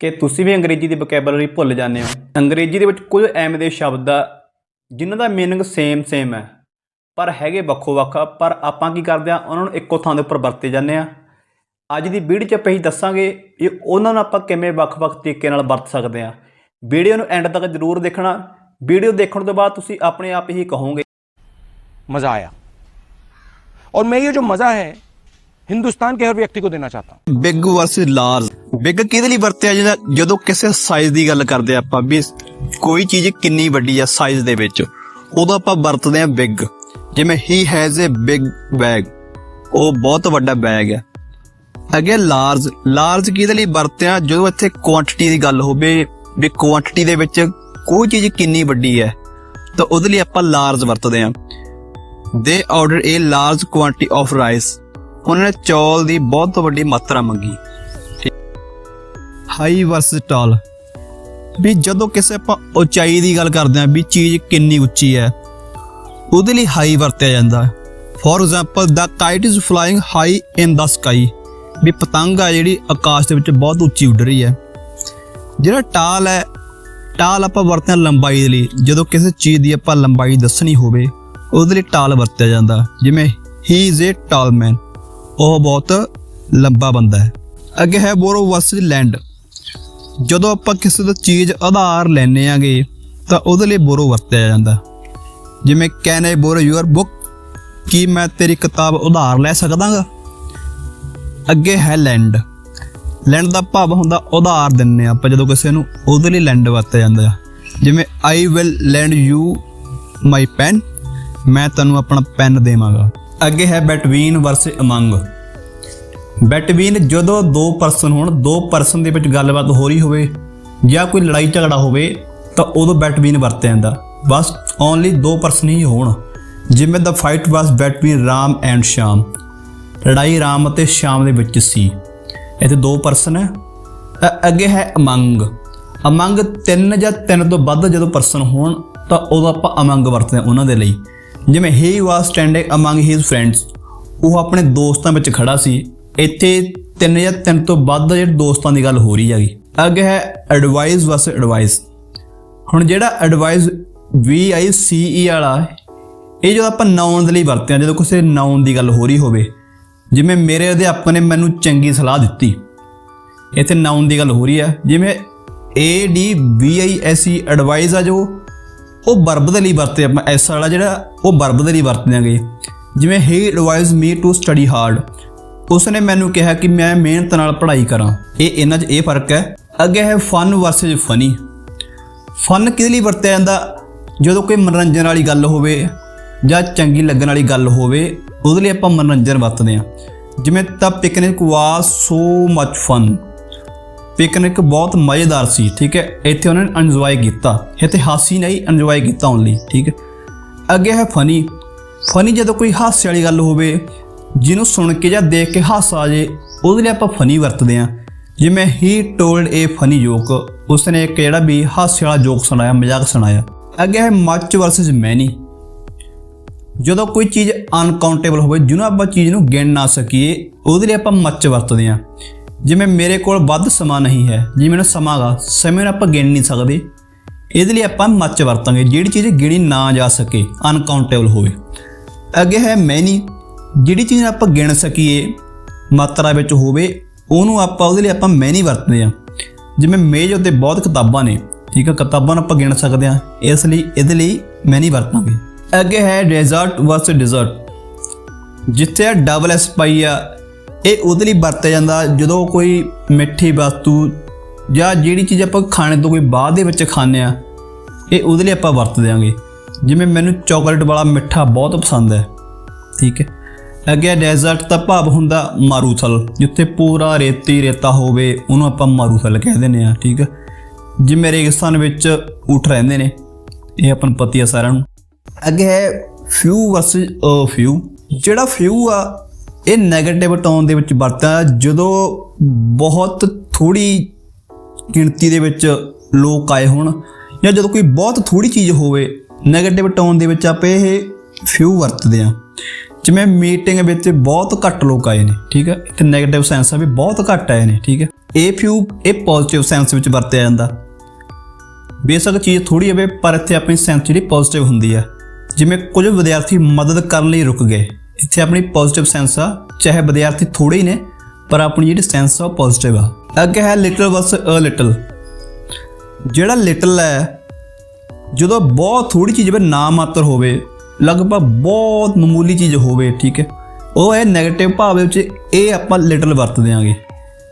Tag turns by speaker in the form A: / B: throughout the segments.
A: ਕਿ ਤੁਸੀਂ ਵੀ ਅੰਗਰੇਜ਼ੀ ਦੀ ਵੋਕੈਬਲਰੀ ਭੁੱਲ ਜਾਂਦੇ ਹੋ ਅੰਗਰੇਜ਼ੀ ਦੇ ਵਿੱਚ ਕੁਝ ਐਵੇਂ ਦੇ ਸ਼ਬਦ ਆ ਜਿਨ੍ਹਾਂ ਦਾ ਮੀਨਿੰਗ ਸੇਮ ਸੇਮ ਹੈ ਪਰ ਹੈਗੇ ਵੱਖੋ ਵੱਖ ਆ, ਪਰ ਆਪਾਂ ਕੀ ਕਰਦੇ ਆ ਉਹਨਾਂ ਨੂੰ ਇੱਕੋ ਥਾਂ ਦੇ ਉੱਪਰ ਵਰਤੇ ਜਾਂਦੇ ਆ ਅੱਜ ਦੀ ਵੀਡੀਓ 'ਚ ਆਪਾਂ ਇਹੀ ਦੱਸਾਂਗੇ ਕਿ ਉਹਨਾਂ ਨੂੰ ਆਪਾਂ ਕਿਵੇਂ ਵੱਖ-ਵੱਖ ਤਰੀਕੇ ਨਾਲ ਵਰਤ ਸਕਦੇ ਆ ਵੀਡੀਓ ਨੂੰ ਐਂਡ ਤੱਕ ਜ਼ਰੂਰ ਦੇਖਣਾ ਵੀਡੀਓ ਦੇਖਣ ਤੋਂ ਬਾਅਦ ਤੁਸੀਂ ਆਪਣੇ ਆਪ ਹੀ ਕਹੋਗੇ
B: मजा आया और मैं ये जो मजा है ਹਿੰਦੁਸਤਾਨ ਕੇ ਹਰ ਵਿਅਕਤੀ ਕੋ ਦੇਣਾ ਚਾਹਤਾ ਹੂੰ।
C: ਬਿਗ ਵਰਸਸ ਲਾਰਜ ਬਿਗ ਕਿਹਦੇ ਲਈ ਵਰਤਿਆ ਜਿਹੜਾ ਜਦੋਂ ਕਿਸੇ ਸਾਈਜ਼ ਦੀ ਗੱਲ ਕਰਦੇ ਆ ਆਪਾਂ ਵੀ ਕੋਈ ਚੀਜ਼ ਕਿੰਨੀ ਵੱਡੀ ਆ ਸਾਈਜ਼ ਦੇ ਵਿੱਚ, ਉਦੋਂ ਆਪਾਂ ਵਰਤਦੇ ਆ ਬਿਗ। ਜਿਵੇਂ ਹੀ ਹੈਜ਼ ਅ ਬਿਗ ਬੈਗ ਉਹ ਬਹੁਤ ਵੱਡਾ ਬੈਗ ਹੈ। ਅਗੇ ਲਾਰਜ ਲਾਰਜ ਕਿਹਦੇ ਲਈ ਵਰਤਿਆ? ਜਦੋਂ ਇੱਥੇ ਕੁਆਂਟੀਟੀ ਦੀ ਗੱਲ ਹੋਵੇ ਵੀ ਕੁਆਂਟੀਟੀ ਦੇ ਵਿੱਚ ਕੋਈ ਚੀਜ਼ ਕਿੰਨੀ ਵੱਡੀ ਹੈ, ਤਾਂ ਉਹਦੇ ਲਈ ਆਪਾਂ ਲਾਰਜ ਵਰਤਦੇ ਆ they order a large quantity of rice ਉਹਨਾਂ ਨੇ ਚੌਲ ਦੀ ਬਹੁਤ ਵੱਡੀ ਮਾਤਰਾ ਮੰਗੀ। ਹਾਈ ਵਰਸਸ ਟਾਲ ਵੀ ਜਦੋਂ ਕਿਸੇ ਆਪਾਂ ਉਚਾਈ ਦੀ ਗੱਲ ਕਰਦੇ ਆਂ ਵੀ ਚੀਜ਼ ਕਿੰਨੀ ਉੱਚੀ ਹੈ, ਉਹਦੇ ਲਈ ਹਾਈ ਵਰਤਿਆ ਜਾਂਦਾ ਹੈ। For example the kite is flying high in the sky ਵੀ ਪਤੰਗ ਆ ਜਿਹੜੀ ਆਕਾਸ਼ ਦੇ ਵਿੱਚ ਬਹੁਤ ਉੱਚੀ ਉੱਡ ਰਹੀ ਹੈ। ਜਿਹੜਾ ਟਾਲ ਹੈ ਟਾਲ ਆਪਾਂ ਵਰਤਦੇ ਹਾਂ ਲੰਬਾਈ ਦੇ ਲਈ। ਜਦੋਂ ਕਿਸੇ ਚੀਜ਼ ਦੀ ਆਪਾਂ ਲੰਬਾਈ ਦੱਸਣੀ ਹੋਵੇ, ਉਹਦੇ ਲਈ ਟਾਲ ਵਰਤਿਆ ਜਾਂਦਾ। ਜਿਵੇਂ ਹੀ ਇਜ਼ ਏ ਟਾਲ ਮੈਨ ਉਹ ਬਹੁਤ ਲੰਬਾ ਬੰਦਾ ਹੈ। ਅੱਗੇ ਹੈ ਬੋਰੋ ਵਰਸਸ ਲੈਂਡ। ਜਦੋਂ ਆਪਾਂ ਕਿਸੇ ਤੋਂ ਚੀਜ਼ ਆਧਾਰ ਲੈਨੇ ਆਗੇ, ਤਾਂ ਉਹਦੇ ਲਈ ਬੋਰੋ ਵਰਤਿਆ ਜਾਂਦਾ। ਜਿਵੇਂ can I borrow your book ਕੀ ਮੈਂ ਤੇਰੀ ਕਿਤਾਬ ਉਧਾਰ ਲੈ ਸਕਦਾਗਾ? ਅੱਗੇ ਹੈ ਲੈਂਡ। ਲੈਂਡ ਦਾ ਭਾਵ ਹੁੰਦਾ ਉਧਾਰ ਦਿੰਨੇ ਆ ਆਪਾਂ, ਜਦੋਂ ਕਿਸੇ ਨੂੰ ਉਹਦੇ ਲਈ ਲੈਂਡ ਵਰਤਿਆ ਜਾਂਦਾ ਜਿਵੇਂ I will lend you my pen ਮੈਂ ਤੈਨੂੰ ਆਪਣਾ ਪੈਨ ਦੇਵਾਂਗਾ। ਅੱਗੇ ਹੈ ਬੈਟਵੀਨ ਵਰਸ ਅਮੰਗ ਬੈਟਵੀਨ ਜਦੋਂ ਦੋ ਪਰਸਨ ਹੋਣ, ਦੋ ਪਰਸਨ ਦੇ ਵਿੱਚ ਗੱਲਬਾਤ ਹੋ ਰਹੀ ਹੋਵੇ ਜਾਂ ਕੋਈ ਲੜਾਈ ਝਗੜਾ ਹੋਵੇ, ਤਾਂ ਉਦੋਂ ਬੈਟਵੀਨ ਵਰਤਿਆ ਜਾਂਦਾ। ਬਸ ਓਨਲੀ ਦੋ ਪਰਸਨ ਹੀ ਹੋਣ। ਜਿਵੇਂ the fight was between Ram and Sham ਲੜਾਈ ਰਾਮ ਅਤੇ ਸ਼ਾਮ ਦੇ ਵਿੱਚ ਸੀ। ਇੱਥੇ ਦੋ ਪਰਸਨ ਹੈ। ਅੱਗੇ ਹੈ ਅਮੰਗ ਅਮੰਗ ਤਿੰਨ ਜਾਂ ਤਿੰਨ ਤੋਂ ਵੱਧ ਜਦੋਂ ਪਰਸਨ ਹੋਣ, ਤਾਂ ਉਦੋਂ ਆਪਾਂ ਅਮੰਗ ਵਰਤਦੇ ਹਾਂ ਉਹਨਾਂ ਦੇ ਲਈ। ਜਿਵੇਂ he was standing among his friends ਉਹ ਆਪਣੇ ਦੋਸਤਾਂ ਵਿੱਚ ਖੜਾ ਸੀ। ਇੱਥੇ ਤਿੰਨ ਜਾਂ ਤਿੰਨ ਤੋਂ ਵੱਧ ਜਿਹੜੇ ਦੋਸਤਾਂ ਦੀ ਗੱਲ ਹੋ ਰਹੀ ਹੈਗੀ। ਅੱਗੇ ਹੈ ਐਡਵਾਈਸ ਵਸ ਐਡਵਾਈਸ ਹੁਣ ਜਿਹੜਾ ਐਡਵਾਈਸ ਵੀ ਆਈ ਸੀ ਈ ਵਾਲਾ, ਇਹ ਜਦੋਂ ਆਪਾਂ ਨਾਉਨ ਦੇ ਲਈ ਵਰਤਦੇ ਹਾਂ, ਜਦੋਂ ਕਿਸੇ ਨਾਉਨ ਦੀ ਗੱਲ ਹੋ ਰਹੀ ਹੋਵੇ, ਜਿਵੇਂ ਮੇਰੇ ਅਧਿਆਪਕ ਨੇ ਮੈਨੂੰ ਚੰਗੀ ਸਲਾਹ ਦਿੱਤੀ। ਇੱਥੇ ਨਾਉਨ ਦੀ ਗੱਲ ਹੋ ਰਹੀ ਹੈ। ਜਿਵੇਂ A D V I S E advise ਆ ਜੋ ਉਹ ਵਰਬ ਦੇ ਲਈ ਵਰਤੇ ਆਪਾਂ ਐਸ ਵਾਲਾ ਜਿਹੜਾ ਉਹ ਵਰਬ ਦੇ ਲਈ ਵਰਤਦੇ ਆਂਗੇ। ਜਿਵੇਂ he advise me to study hard ਉਸਨੇ ਮੈਨੂੰ ਕਿਹਾ ਕਿ ਮੈਂ ਮਿਹਨਤ ਨਾਲ ਪੜ੍ਹਾਈ ਕਰਾਂ। ਇਹ, ਇਹਨਾਂ 'ਚ ਇਹ ਫ਼ਰਕ ਹੈ। ਅੱਗੇ ਹੈ ਫਨ ਵਰਸਸ ਫਨੀ ਫਨ ਕਿਹਦੇ ਲਈ ਵਰਤਿਆ ਜਾਂਦਾ? ਜਦੋਂ ਕੋਈ ਮਨੋਰੰਜਨ ਵਾਲੀ ਗੱਲ ਹੋਵੇ ਜਾਂ ਚੰਗੀ ਲੱਗਣ ਵਾਲੀ ਗੱਲ ਹੋਵੇ, ਉਹਦੇ ਲਈ ਆਪਾਂ ਮਨੋਰੰਜਨ ਵਰਤਦੇ ਹਾਂ ਜਿਵੇਂ ਤਾਂ picnic was so much fun picnic ਬਹੁਤ ਮਜ਼ੇਦਾਰ ਸੀ, ਠੀਕ ਹੈ? ਇੱਥੇ ਉਹਨਾਂ ਨੇ ਇੰਜੋਏ ਕੀਤਾ ਇੱਥੇ ਹਾਸੀ ਨਹੀਂ ਇੰਜੋਏ ਕੀਤਾ ਓਨਲੀ ਠੀਕ ਹੈ? ਅੱਗੇ ਹੈ ਫਨੀ ਫਨੀ ਜਦੋਂ ਕੋਈ ਹਾਸੇ ਵਾਲੀ ਗੱਲ ਹੋਵੇ, ਜਿਹਨੂੰ ਸੁਣ ਕੇ ਜਾਂ ਦੇਖ ਕੇ ਹਾਸਾ ਆ ਜੇ ਉਹਦੇ ਲਈ ਆਪਾਂ ਫਨੀ ਵਰਤਦੇ ਹਾਂ। ਜਿਵੇਂ ਹੀ ਟੋਲਡ ਏ ਫਨੀ ਜੋਕ ਉਸਨੇ ਇੱਕ ਜਿਹੜਾ ਵੀ ਹਾਸੇ ਵਾਲਾ ਜੋਕ ਸੁਣਾਇਆ, ਮਜ਼ਾਕ ਸੁਣਾਇਆ। ਅੱਗੇ ਹੈ ਮੱਚ ਵਰਸਸ ਮੈਨੀ ਜਦੋਂ ਕੋਈ ਚੀਜ਼ ਅਨਕਾਊਂਟੇਬਲ ਹੋਵੇ, ਜਿਹਨੂੰ ਆਪਾਂ ਚੀਜ਼ ਨੂੰ ਗਿਣ ਨਾ ਸਕੀਏ, ਉਹਦੇ ਲਈ ਆਪਾਂ ਮੱਚ ਵਰਤਦੇ ਹਾਂ। ਜਿਵੇਂ ਮੇਰੇ ਕੋਲ ਵੱਧ ਸਮਾਂ ਨਹੀਂ ਹੈ, ਜਿਵੇਂ ਮੈਨੂੰ ਸਮਾਂਗਾ ਸਮੇਂ ਨੂੰ ਆਪਾਂ ਗਿਣ ਨਹੀਂ ਸਕਦੇ। ਇਹਦੇ ਲਈ ਆਪਾਂ ਮੱਚ ਵਰਤਾਂਗੇ, ਜਿਹੜੀ ਚੀਜ਼ ਗਿਣੀ ਨਾ ਜਾ ਸਕੇ ਅਨਕਾਊਂਟੇਬਲ ਹੋਵੇ। ਅੱਗੇ ਹੈ ਮੈਨੀ ਜਿਹੜੀ ਚੀਜ਼ ਆਪਾਂ ਗਿਣ ਸਕੀਏ, ਮਾਤਰਾ ਵਿੱਚ ਹੋਵੇ, ਉਹਨੂੰ ਆਪਾਂ ਉਹਦੇ ਲਈ ਆਪਾਂ ਮੈਨੀ ਵਰਤਦੇ ਹਾਂ। ਜਿਵੇਂ ਮੇਜ਼ ਉੱਤੇ ਬਹੁਤ ਕਿਤਾਬਾਂ ਨੇ, ਠੀਕ ਹੈ ਕਿਤਾਬਾਂ ਨੂੰ ਆਪਾਂ ਗਿਣ ਸਕਦੇ ਹਾਂ, ਇਸ ਲਈ ਇਹਦੇ ਲਈ ਮੈਨੀ ਵਰਤਾਂਗੇ। ਅੱਗੇ ਹੈ ਡੈਜ਼ਰਟ ਵਰਸ ਡਿਜ਼ਰਟ ਜਿੱਥੇ ਡਬਲ ਐਸ ਪਾਈ ਆ ਇਹ ਉਹਦੇ ਲਈ ਵਰਤਿਆ ਜਾਂਦਾ ਜਦੋਂ ਕੋਈ ਮਿੱਠੀ ਵਸਤੂ ਜਾਂ ਜਿਹੜੀ ਚੀਜ਼ ਆਪਾਂ ਖਾਣੇ ਤੋਂ ਕੋਈ ਬਾਅਦ ਦੇ ਵਿੱਚ ਖਾਂਦੇ ਆ ਇਹ ਉਹਦੇ ਲਈ ਆਪਾਂ ਵਰਤ ਦਿਆਂਗੇ। ਜਿਵੇਂ ਮੈਨੂੰ ਚਾਕਲੇਟ ਵਾਲਾ ਮਿੱਠਾ ਬਹੁਤ ਪਸੰਦ ਹੈ, ਠੀਕ ਹੈ। ਅੱਗੇ ਡੈਜ਼ਰਟ ਦਾ ਭਾਵ ਹੁੰਦਾ ਮਾਰੂਥਲ, ਜਿੱਥੇ ਪੂਰਾ ਰੇਤੀ ਰੇਤਾ ਹੋਵੇ, ਉਹਨੂੰ ਆਪਾਂ ਮਾਰੂਥਲ ਕਹਿ ਦਿੰਦੇ ਆ ਠੀਕ ਹੈ। ਜਿਵੇਂ ਰੇਗਿਸਤਾਨ ਵਿੱਚ ਊਠ ਰਹਿੰਦੇ ਨੇ, ਇਹ ਆਪਾਂ ਨੂੰ ਪਤੀ ਆ ਸਾਰਿਆਂ ਨੂੰ। ਅੱਗੇ ਹੈ ਫਿਊ ਵਰਸਸ ਅ ਫਿਊ ਜਿਹੜਾ ਫਿਊ ਆ ਇਹ ਨੈਗੇਟਿਵ ਟੋਨ ਦੇ ਵਿੱਚ ਵਰਤਿਆ ਜਦੋਂ ਬਹੁਤ ਥੋੜੀ ਗਿਣਤੀ ਦੇ ਵਿੱਚ ਲੋਕ ਆਏ ਹੋਣ ਜਾਂ ਜਦੋਂ ਕੋਈ ਬਹੁਤ ਥੋੜੀ ਚੀਜ਼ ਹੋਵੇ ਨੈਗੇਟਿਵ ਟੋਨ ਦੇ ਵਿੱਚ ਆਪੇ ਇਹ ਫਿਊ ਵਰਤਦੇ ਆ। ਜਿਵੇਂ ਮੀਟਿੰਗ ਵਿੱਚ ਬਹੁਤ ਘੱਟ ਲੋਕ ਆਏ ਨੇ, ਠੀਕ ਹੈ ਤੇ ਨੈਗੇਟਿਵ ਸੈਂਸ ਆ ਵੀ ਬਹੁਤ ਘੱਟ ਆਏ ਨੇ, ਠੀਕ ਹੈ ਇਹ ਫਿਊ ਇਹ ਪੋਜ਼ਿਟਿਵ ਸੈਂਸ ਵਿੱਚ ਵਰਤਿਆ ਜਾਂਦਾ। ਬੇਸ਼ੱਕ ਚੀਜ਼ ਥੋੜੀ ਹੋਵੇ, ਪਰ ਇੱਥੇ ਆਪਣੀ ਸੈਂਸ ਜਿਹੜੀ ਪੋਜ਼ਿਟਿਵ ਹੁੰਦੀ ਆ। ਜਿਵੇਂ ਕੁਝ ਵਿਦਿਆਰਥੀ ਮਦਦ ਕਰਨ ਲਈ ਰੁਕ ਗਏ। ਇੱਥੇ ਆਪਣੀ ਪੋਜ਼ਿਟਿਵ ਸੈਂਸ ਆ, ਚਾਹੇ ਵਿਦਿਆਰਥੀ ਥੋੜੇ ਹੀ ਨੇ, ਪਰ ਆਪਣੀ ਜਿਹੜੀ ਸੈਂਸ ਆ ਪੋਜ਼ਿਟਿਵ ਆ। ਅੱਗੇ ਹੈ ਲਿਟਲ ਵਰਸ ਅ ਲਿਟਲ ਜਿਹੜਾ ਲਿਟਲ ਹੈ, ਜਦੋਂ ਬਹੁਤ ਥੋੜੀ ਚੀਜ਼ ਵੀ ਨਾ ਮਾਤਰ ਹੋਵੇ, ਲਗਭਗ ਬਹੁਤ ਮਾਮੂਲੀ ਚੀਜ਼ ਹੋਵੇ, ਠੀਕ ਹੈ, ਉਹ ਹੈ ਨੈਗੇਟਿਵ ਭਾਵ ਵਿੱਚ ਇਹ ਆਪਾਂ ਲਿਟਲ ਵਰਤ ਦਿਆਂਗੇ।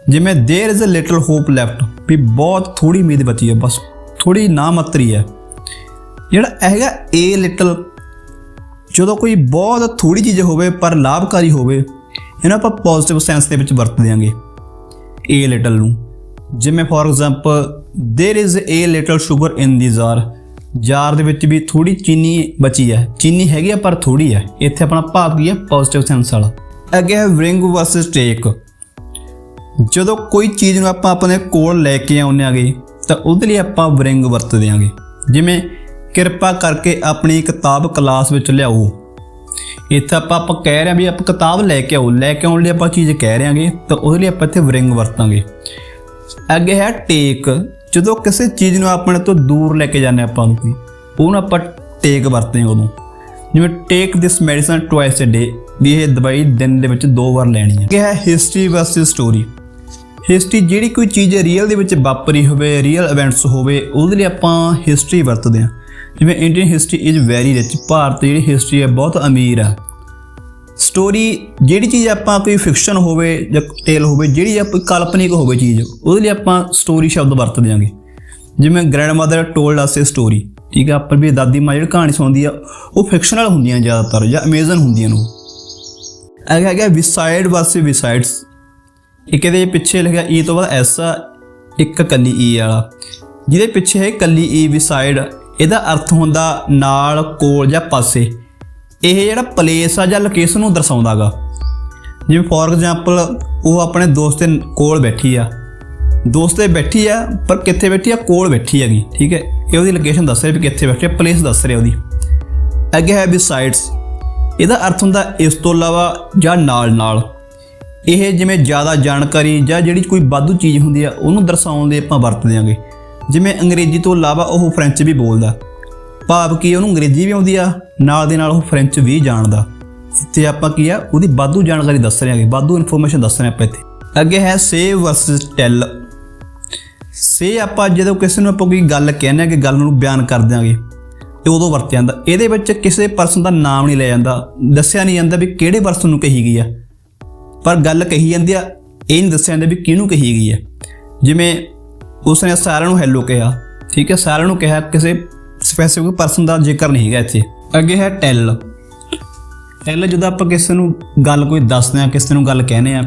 C: ਜਿਵੇਂ there is a little hope left ਵੀ ਬਹੁਤ ਥੋੜੀ ਉਮੀਦ ਬਚੀ ਹੈ, ਬਸ ਥੋੜੀ ਨਾ ਮਾਤਰੀ ਹੈ। ਜਿਹੜਾ ਹੈਗਾ ਏ ਲਿਟਲ ਜਦੋਂ ਕੋਈ ਬਹੁਤ ਥੋੜੀ ਚੀਜ਼ ਹੋਵੇ ਪਰ ਲਾਭਕਾਰੀ ਹੋਵੇ ਇਹਨੂੰ ਆਪਾਂ ਪੋਜ਼ਿਟਿਵ ਸੈਂਸ ਦੇ ਵਿੱਚ ਵਰਤ ਦਿਆਂਗੇ ਏ ਲਿਟਲ ਨੂੰ ਜਿਵੇਂ for example there is a little sugar in the jar jar ਦੇ ਵਿੱਚ ਵੀ ਥੋੜੀ ਚੀਨੀ ਬਚੀ ਹੈ ਚੀਨੀ ਹੈਗੀ ਆ ਪਰ ਥੋੜੀ ਹੈ ਇੱਥੇ ਆਪਣਾ ਭਾਵ ਕੀ ਹੈ ਪੋਜ਼ਿਟਿਵ ਸੈਂਸ ਵਾਲਾ ਅੱਗੇ ਹੈ ਰਿੰਗ ਵਰਸਸ ਟੇਕ ਜਦੋਂ ਕੋਈ ਚੀਜ਼ ਨੂੰ ਆਪਾਂ ਆਪਣੇ ਕੋਲ ਲੈ ਕੇ ਆਉਂਦੇ ਆਗੇ ਤਾਂ ਉਹਦੇ ਲਈ ਆਪਾਂ ਵਰਿੰਗ ਵਰਤ ਦਿਆਂਗੇ ਜਿਵੇਂ ਕਿਰਪਾ ਕਰਕੇ ਆਪਣੀ ਕਿਤਾਬ ਕਲਾਸ ਵਿੱਚ ਲਿਆਓ। ਇੱਥੇ ਆਪਾਂ ਆਪਾਂ ਕਹਿ ਰਹੇ ਹਾਂ ਵੀ ਆਪਾਂ ਕਿਤਾਬ ਲੈ ਕੇ ਆਓ। ਲੈ ਕੇ ਆਉਣ ਲਈ ਆਪਾਂ ਚੀਜ਼ ਕਹਿ ਰਹੇ ਹਾਂਗੇ ਤਾਂ ਉਹਦੇ ਲਈ ਆਪਾਂ ਇੱਥੇ ਵਰਿੰਗ ਵਰਤਾਂਗੇ। ਅੱਗੇ ਹੈ ਟੇਕ। ਜਦੋਂ ਕਿਸੇ ਚੀਜ਼ ਨੂੰ ਆਪਣੇ ਤੋਂ ਦੂਰ ਲੈ ਕੇ ਜਾਂਦੇ ਆਪਾਂ ਨੂੰ ਕੋਈ, ਉਹਨੂੰ ਆਪਾਂ ਟੇਕ ਵਰਤਦੇ ਹਾਂ ਉਦੋਂ ਜਿਵੇਂ ਟੇਕ ਦਿਸ ਮੈਡੀਸਨ ਟਵਾਈਸ ਅ ਡੇ ਵੀ ਇਹ ਦਵਾਈ ਦਿਨ ਦੇ ਵਿੱਚ ਦੋ ਵਾਰ ਲੈਣੀ ਹੈ। ਕਿ ਹੈ ਹਿਸਟਰੀ ਵਰਸਸ ਸਟੋਰੀ ਹਿਸਟਰੀ ਜਿਹੜੀ ਕੋਈ ਚੀਜ਼ ਰੀਅਲ ਦੇ ਵਿੱਚ ਵਾਪਰੀ ਹੋਵੇ ਰੀਅਲ ਇਵੈਂਟਸ ਹੋਵੇ, ਉਹਦੇ ਲਈ ਆਪਾਂ ਹਿਸਟਰੀ ਵਰਤਦੇ ਹਾਂ। ਜਿਵੇਂ Indian history is very rich Bharat ਦੀ ਜਿਹੜੀ ਹਿਸਟਰੀ ਹੈ ਬਹੁਤ ਅਮੀਰ ਹੈ। ਸਟੋਰੀ ਜਿਹੜੀ ਚੀਜ਼ ਆਪਾਂ ਕੋਈ ਫਿਕਸ਼ਨ ਹੋਵੇ ਜਾਂ ਟੇਲ ਹੋਵੇ, ਜਿਹੜੀ ਆਪਾਂ ਕਾਲਪਨਿਕ ਹੋਵੇ ਚੀਜ਼, ਉਹਦੇ ਲਈ ਆਪਾਂ ਸਟੋਰੀ ਸ਼ਬਦ ਵਰਤ ਦਿਆਂਗੇ। ਜਿਵੇਂ grandmother told us a story ਠੀਕ ਹੈ, ਆਪਾਂ ਵੀ ਦਾਦੀ ਮਾਂ ਜਿਹੜੀ ਕਹਾਣੀ ਸੁਣਾਉਂਦੀ ਆ, ਉਹ ਫਿਕਸ਼ਨਲ ਹੁੰਦੀਆਂ ਜ਼ਿਆਦਾਤਰ ਜਾਂ ਅਮੇਜ਼ਨ ਹੁੰਦੀਆਂ ਨੇ ਉਹ। ਅੱਗੇ ਹੈਗਾ ਵਿਸਾਈਡ ਵਰਸੇ ਵਿਸਾਈਡਸ ਇੱਕ ਇਹਦੇ ਪਿੱਛੇ ਲਿਖਿਆ ਈ ਤੋਂ ਬਾਅਦ ਐਸਾ ਇੱਕ ਕੱਲੀ ਈ ਵਾਲਾ। ਜਿਹਦੇ ਪਿੱਛੇ ਹੈ ਕੱਲੀ e, ਈ ਵਿਸਾਈਡ ਇਹਦਾ ਅਰਥ ਹੁੰਦਾ ਨਾਲ, ਕੋਲ ਜਾਂ ਪਾਸੇ। ਇਹ ਜਿਹੜਾ ਪਲੇਸ ਆ ਜਾਂ ਲੋਕੇਸ਼ਨ ਨੂੰ ਦਰਸਾਉਂਦਾਗਾ ਜਿਵੇਂ ਫੋਰ ਐਗਜ਼ਾਮਪਲ ਉਹ ਆਪਣੇ ਦੋਸਤ ਦੇ ਕੋਲ ਬੈਠੀ ਆ। ਦੋਸਤ ਦੇ ਬੈਠੀ ਆ, ਪਰ ਕਿੱਥੇ ਬੈਠੀ ਆ? ਕੋਲ ਬੈਠੀ ਹੈਗੀ, ਠੀਕ ਹੈ? ਇਹ ਉਹਦੀ ਲੋਕੇਸ਼ਨ ਦੱਸ ਰਿਹਾ ਵੀ ਕਿੱਥੇ ਬੈਠੀ ਆ ਪਲੇਸ ਦੱਸ ਰਿਹਾ ਉਹਦੀ। ਅੱਗੇ ਹੈ ਵੀ ਬਿਸਾਈਡਸ ਇਹਦਾ ਅਰਥ ਹੁੰਦਾ ਇਸ ਤੋਂ ਇਲਾਵਾ ਜਾਂ ਨਾਲ ਨਾਲ। ਇਹ ਜਿਵੇਂ ਜ਼ਿਆਦਾ ਜਾਣਕਾਰੀ ਜਾਂ ਜਿਹੜੀ ਕੋਈ ਵਾਧੂ ਚੀਜ਼ ਹੁੰਦੀ ਆ, ਉਹਨੂੰ ਦਰਸਾਉਣ ਲਈ ਆਪਾਂ ਵਰਤਦੇ ਆਂਗੇ। ਜਿਵੇਂ ਅੰਗਰੇਜ਼ੀ ਤੋਂ ਇਲਾਵਾ ਉਹ ਫ੍ਰੈਂਚ ਵੀ ਬੋਲਦਾ। ਭਾਵ ਕਿ ਉਹਨੂੰ ਅੰਗਰੇਜ਼ੀ ਵੀ ਆਉਂਦੀ ਆ, ਨਾਲ ਦੇ ਨਾਲ ਉਹ ਫ੍ਰੈਂਚ ਵੀ ਜਾਣਦਾ। ਇੱਥੇ ਆਪਾਂ ਕੀ ਆ, ਉਹਦੀ ਵਾਧੂ ਜਾਣਕਾਰੀ ਦੱਸ ਰਹੇ ਹਾਂਗੇ, ਵਾਧੂ ਇਨਫੋਰਮੇਸ਼ਨ ਦੱਸ ਰਹੇ ਆਪਾਂ ਇੱਥੇ। ਅੱਗੇ ਹੈ ਸੇ ਵਰਸਸ ਟੈਲ ਸੇ ਆਪਾਂ ਜਦੋਂ ਕਿਸੇ ਨੂੰ ਆਪਾਂ ਕੋਈ ਗੱਲ ਕਹਿੰਦੇ ਆ ਕਿ ਗੱਲ ਨੂੰ ਬਿਆਨ ਕਰ ਦਿਆਂਗੇ ਇਹ ਉਦੋਂ ਵਰਤਿਆ ਜਾਂਦਾ। ਇਹਦੇ ਵਿੱਚ ਕਿਸੇ ਪਰਸਨ ਦਾ ਨਾਮ ਨਹੀਂ ਲਿਆ ਜਾਂਦਾ। ਦੱਸਿਆ ਨਹੀਂ ਜਾਂਦਾ ਵੀ ਕਿਹੜੇ ਪਰਸਨ ਨੂੰ ਕਹੀ ਗਈ ਆ। ਪਰ ਗੱਲ ਕਹੀ ਜਾਂਦੀ ਆ, ਇਹ ਨਹੀਂ ਦੱਸਿਆ ਜਾਂਦਾ ਵੀ ਕਿਹਨੂੰ ਕਹੀ ਗਈ ਆ। ਜਿਵੇਂ ਉਸਨੇ ਸਾਰਿਆਂ ਨੂੰ ਹੈਲੋ ਕਿਹਾ। ਠੀਕ ਹੈ, ਸਾਰਿਆਂ ਨੂੰ ਕਿਹਾ ਕਿਸੇ ਸਪੈਸੀਫਿਕ ਪਰਸਨ ਦਾ ਜ਼ਿਕਰ ਨਹੀਂ ਹੈਗਾ ਇੱਥੇ। ਅੱਗੇ ਹੈ ਟੈਲ ਟੈਲ ਜਦੋਂ ਆਪਾਂ ਕਿਸੇ ਨੂੰ ਗੱਲ ਕੋਈ ਦੱਸਦੇ ਆ ਕਿਸੇ ਨੂੰ ਗੱਲ ਕਹਿੰਦੇ ਆ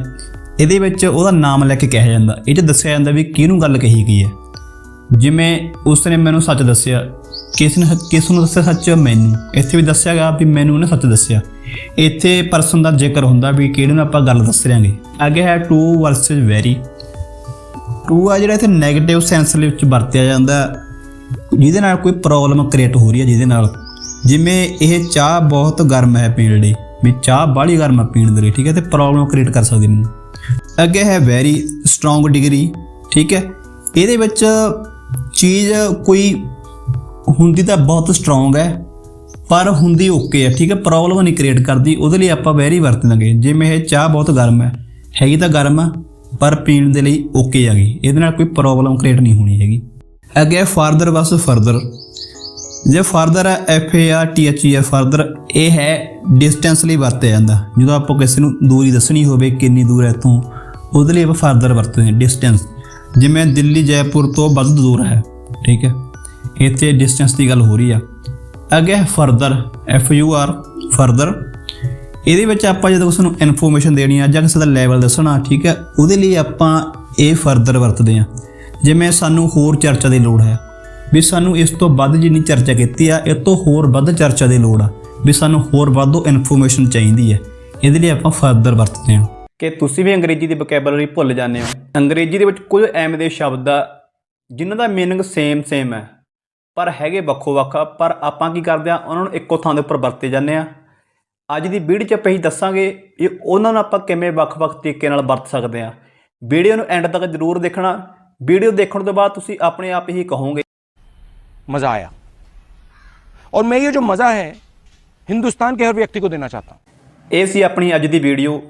C: ਇਹਦੇ ਵਿੱਚ ਉਹਦਾ ਨਾਮ ਲੈ ਕੇ ਕਿਹਾ ਜਾਂਦਾ। ਇਹ 'ਚ ਦੱਸਿਆ ਜਾਂਦਾ ਵੀ ਕਿਹਨੂੰ ਗੱਲ ਕਹੀ ਗਈ ਹੈ। ਜਿਵੇਂ ਉਸਨੇ ਮੈਨੂੰ ਸੱਚ ਦੱਸਿਆ, ਕਿਸ ਨੇ ਕਿਸ ਨੂੰ ਦੱਸਿਆ ਸੱਚ? ਮੈਨੂੰ। ਇੱਥੇ ਵੀ ਦੱਸਿਆ ਗਿਆ ਵੀ ਮੈਨੂੰ ਉਹਨੇ ਸੱਚ ਦੱਸਿਆ। ਇੱਥੇ ਪਰਸਨ ਦਾ ਜ਼ਿਕਰ ਹੁੰਦਾ ਵੀ ਕਿਹੜੇ ਨੂੰ ਆਪਾਂ ਗੱਲ ਦੱਸ ਰਿਆਂਗੇ ਅੱਗੇ ਹੈ ਟੂ ਵਰਸਸ ਵੈਰੀ ਟੂ ਆ ਜਿਹੜਾ ਇੱਥੇ 네ਗੇਟਿਵ ਸੈਂਸ ਦੇ ਵਿੱਚ ਵਰਤਿਆ ਜਾਂਦਾ, ਜਿਹਦੇ ਨਾਲ ਕੋਈ ਪ੍ਰੋਬਲਮ ਕ੍ਰੀਏਟ ਹੋ ਰਹੀ ਹੈ, ਜਿਹਦੇ ਨਾਲ। ਜਿਵੇਂ ਇਹ ਚਾਹ ਬਹੁਤ ਗਰਮ ਹੈ ਪੀਣ ਲਈ, ਵੀ ਚਾਹ ਬਾਹਲੀ ਗਰਮ ਹੈ ਪੀਣ ਦੇ ਲਈ, ਠੀਕ ਹੈ, ਤੇ ਪ੍ਰੋਬਲਮ ਕ੍ਰੀਏਟ ਕਰ ਸਕਦੀ ਮੈਨੂੰ ਅੱਗੇ ਹੈ ਵੈਰੀ ਸਟਰੋਂਗ ਡਿਗਰੀ ਠੀਕ ਹੈ। ਇਹਦੇ ਵਿੱਚ ਚੀਜ਼ ਕੋਈ ਹੁੰਦੀ ਤਾਂ ਬਹੁਤ ਸਟਰੋਂਗ ਹੈ, ਪਰ ਹੁੰਦੀ ਓਕੇ ਹੈ, ਠੀਕ ਹੈ। ਪ੍ਰੋਬਲਮ ਨਹੀਂ ਕ੍ਰੀਏਟ ਕਰਦੀ, ਉਹਦੇ ਲਈ ਆਪਾਂ ਵੈਰੀ ਵਰਤਾਂਗੇ ਜਿਵੇਂ ਇਹ ਚਾਹ ਬਹੁਤ ਗਰਮ ਹੈ, ਹੈਗੀ ਤਾਂ ਗਰਮ ਆ ਪਰ ਪੀਣ ਦੇ ਲਈ ਓਕੇ ਆ ਗਈ। ਇਹਦੇ ਨਾਲ ਕੋਈ ਪ੍ਰੋਬਲਮ ਕ੍ਰੀਏਟ ਨਹੀਂ ਹੋਣੀ ਹੈਗੀ। ਅੱਗੇ ਫਰਦਰ ਵਸ ਫਰਦਰ ਜੇ ਫਰਦਰ ਹੈ F A R T H E R further ਇਹ ਹੈ ਡਿਸਟੈਂਸ ਲਈ ਵਰਤਿਆ ਜਾਂਦਾ। ਜਦੋਂ ਆਪਾਂ ਕਿਸੇ ਨੂੰ ਦੂਰੀ ਦੱਸਣੀ ਹੋਵੇ ਕਿੰਨੀ ਦੂਰ ਹੈ ਤੋਂ ਉਹਦੇ ਲਈ ਆਪਾਂ ਫਰਦਰ ਵਰਤਦੇ ਹਾਂ ਡਿਸਟੈਂਸ ਜਿਵੇਂ ਦਿੱਲੀ ਜੈਪੁਰ ਤੋਂ ਵੱਧ ਦੂਰ ਹੈ, ਠੀਕ ਹੈ। ਇੱਥੇ ਡਿਸਟੈਂਸ ਦੀ ਗੱਲ ਹੋ ਰਹੀ ਆ। ਅੱਗੇ further F U R further ਇਹਦੇ ਵਿੱਚ ਆਪਾਂ ਜਦੋਂ ਉਸ ਨੂੰ ਇਨਫੋਰਮੇਸ਼ਨ ਦੇਣੀ ਆ ਜਾਂ ਕਿਸੇ ਦਾ ਲੈਵਲ ਦੱਸਣਾ, ਠੀਕ ਹੈ, ਉਹਦੇ ਲਈ ਆਪਾਂ ਇਹ ਫਰਦਰ ਵਰਤਦੇ ਹਾਂ। ਜਿਵੇਂ ਸਾਨੂੰ ਹੋਰ ਚਰਚਾ ਦੀ ਲੋੜ ਹੈ, ਵੀ ਸਾਨੂੰ ਇਸ ਤੋਂ ਵੱਧ ਜਿੰਨੀ ਚਰਚਾ ਕੀਤੀ ਆ ਇਹ ਤੋਂ ਹੋਰ ਵੱਧ ਚਰਚਾ ਦੀ ਲੋੜ ਆ, ਵੀ ਸਾਨੂੰ ਹੋਰ ਵਾਧੂ ਇਨਫੋਰਮੇਸ਼ਨ ਚਾਹੀਦੀ ਹੈ, ਇਹਦੇ ਲਈ ਆਪਾਂ ਫਰਦਰ ਵਰਤਦੇ ਹਾਂ।
A: ਕਿ ਤੁਸੀਂ ਵੀ ਅੰਗਰੇਜ਼ੀ ਦੀ ਵੋਕੈਬਲਰੀ ਭੁੱਲ ਜਾਂਦੇ ਹੋ। ਅੰਗਰੇਜ਼ੀ ਦੇ ਵਿੱਚ ਕੁਝ ਐਵੇਂ ਦੇ ਸ਼ਬਦ ਆ, ਜਿਨ੍ਹਾਂ ਦਾ ਮੀਨਿੰਗ ਸੇਮ ਸੇਮ ਹੈ। ਪਰ ਹੈਗੇ ਵੱਖੋ ਵੱਖ ਪਰ ਆਪਾਂ ਕੀ ਕਰਦੇ ਆ, ਉਹਨਾਂ ਨੂੰ ਇੱਕੋ ਥਾਂ ਦੇ ਉੱਪਰ ਵਰਤੇ ਜਾਂਦੇ ਆ। ਅੱਜ ਦੀ ਵੀਡੀਓ 'ਚ ਆਪਾਂ ਇਹ ਦੱਸਾਂਗੇ ਇਹ ਉਹਨਾਂ ਨੂੰ ਆਪਾਂ ਕਿਵੇਂ ਵੱਖ-ਵੱਖ ਤਰੀਕੇ ਨਾਲ ਵਰਤ ਸਕਦੇ ਆ
C: ਵੀਡੀਓ ਨੂੰ ਐਂਡ ਤੱਕ ਜ਼ਰੂਰ ਦੇਖਣਾ। ਵੀਡੀਓ ਦੇਖਣ ਤੋਂ ਬਾਅਦ ਤੁਸੀਂ ਆਪਣੇ ਆਪ ਹੀ ਕਹੋਗੇ।
B: ਮਜ਼ਾ ਆਇਆ। ਔਰ ਮੈਂ ਇਹ ਜੋ ਮਜ਼ਾ ਹੈ ਹਿੰਦੁਸਤਾਨ ਕੇ ਹਰ ਵਿਅਕਤੀ ਕੋ ਦੇਣਾ ਚਾਹਤਾ
C: ਇਹ ਸੀ ਆਪਣੀ ਅੱਜ ਦੀ ਵੀਡੀਓ।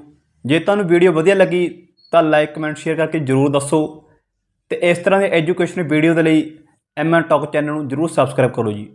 C: ਜੇ ਤੁਹਾਨੂੰ ਵੀਡੀਓ ਵਧੀਆ ਲੱਗੀ ਤਾਂ ਲਾਈਕ ਕਮੈਂਟ ਸ਼ੇਅਰ ਕਰਕੇ ਜ਼ਰੂਰ ਦੱਸੋ। ਤੇ ਇਸ ਤਰ੍ਹਾਂ ਦੇ ਐਜੂਕੇਸ਼ਨਲ ਵੀਡੀਓ ਦੇ ਲਈ ਐਮਐਨ ਟਾਕ ਚੈਨਲ ਨੂੰ ਜ਼ਰੂਰ ਸਬਸਕ੍ਰਾਈਬ ਕਰੋ ਜੀ।